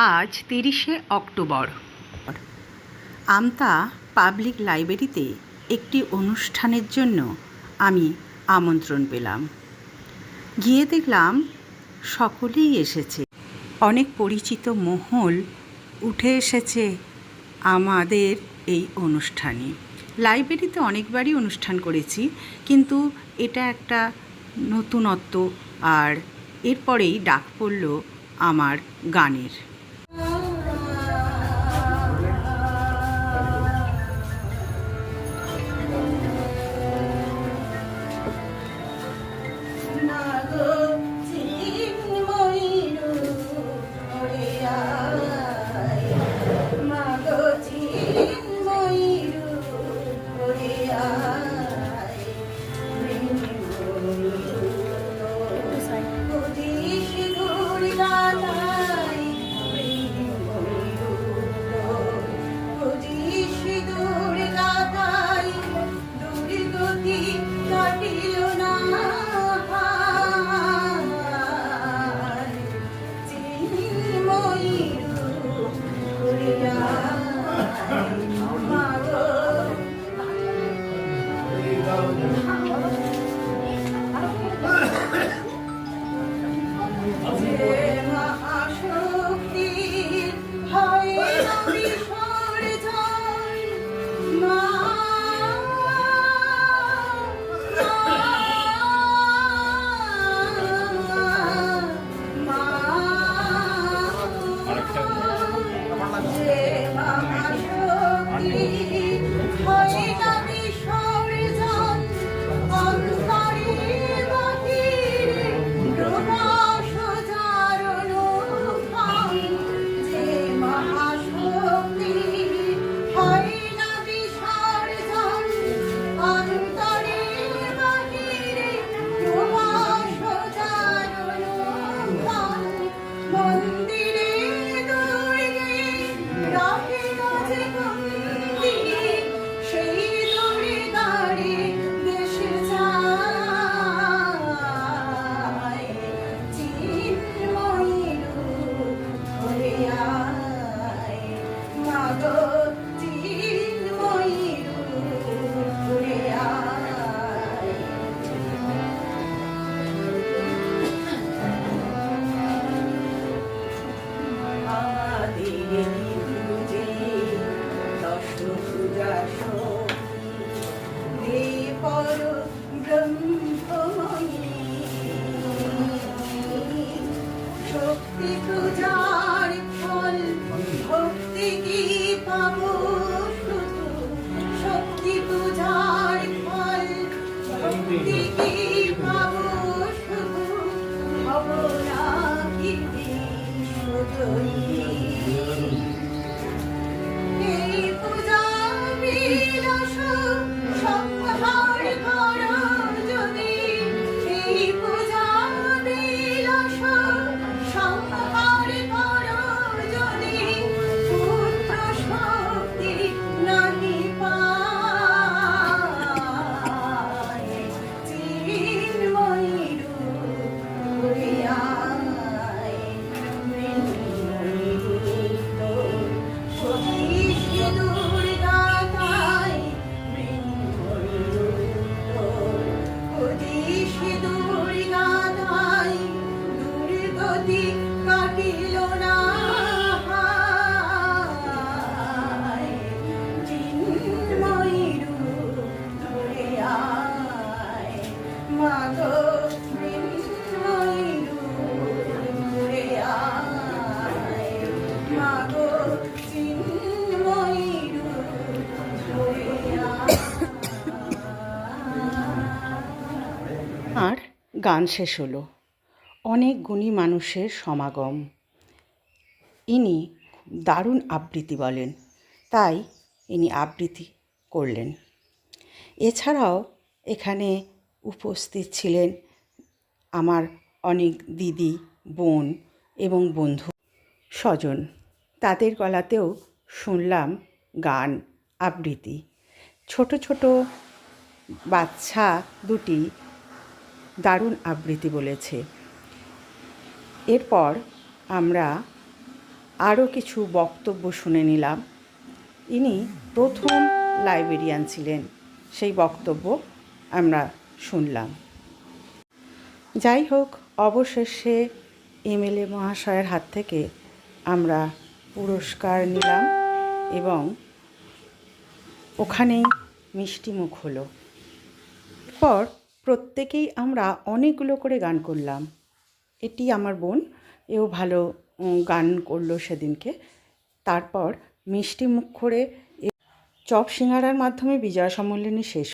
আজ তিরিশে অক্টোবর। আমতা পাবলিক লাইব্রেরিতে একটি অনুষ্ঠানের জন্য আমি আমন্ত্রণ পেলাম। গিয়ে দেখলাম সকলেই এসেছে। অনেক পরিচিত মহল উঠে এসেছে আমাদের এই অনুষ্ঠানে। লাইব্রেরিতে অনেকবারই অনুষ্ঠান করেছি, কিন্তু এটা একটা নতুনত্ব আর এরপরেই ডাক পড়ল আমার গানের। শক্তি পূজার ফল ভক্তি কি পাবো? আর গান শেষ হলো। অনেক গুণী মানুষের সমাগম। ইনি দারুণ আবৃত্তি বলেন, তাই ইনি আবৃত্তি করলেন। এছাড়াও এখানে উপস্থিত ছিলেন আমার অনেক দিদি, বোন এবং বন্ধু স্বজন। তাদের গলাতেও শুনলাম গান, আবৃত্তি। ছোট ছোট বাচ্চা দুটি দারুণ আবৃত্তি বলেছে। এরপর আমরা আরও কিছু বক্তব্য শুনে নিলাম। ইনি প্রথম লাইব্রেরিয়ান ছিলেন, সেই বক্তব্য আমরা শুনলাম। যাই হোক অবশেষে এমএলএ মহাশয়ের হাত থেকে আমরা পুরস্কার নিলাম এবং ওখানেই মিষ্টিমুখ হলো। এরপর প্রত্যেকেই আমরা অনেকগুলো করে গান করলাম। এটি আমার বোন, এও ভালো গান করল সেদিনকে। তারপর মিষ্টি মুখ করে চপ সিঙ্গারার মাধ্যমে বিজয়া সম্মেলনী শেষ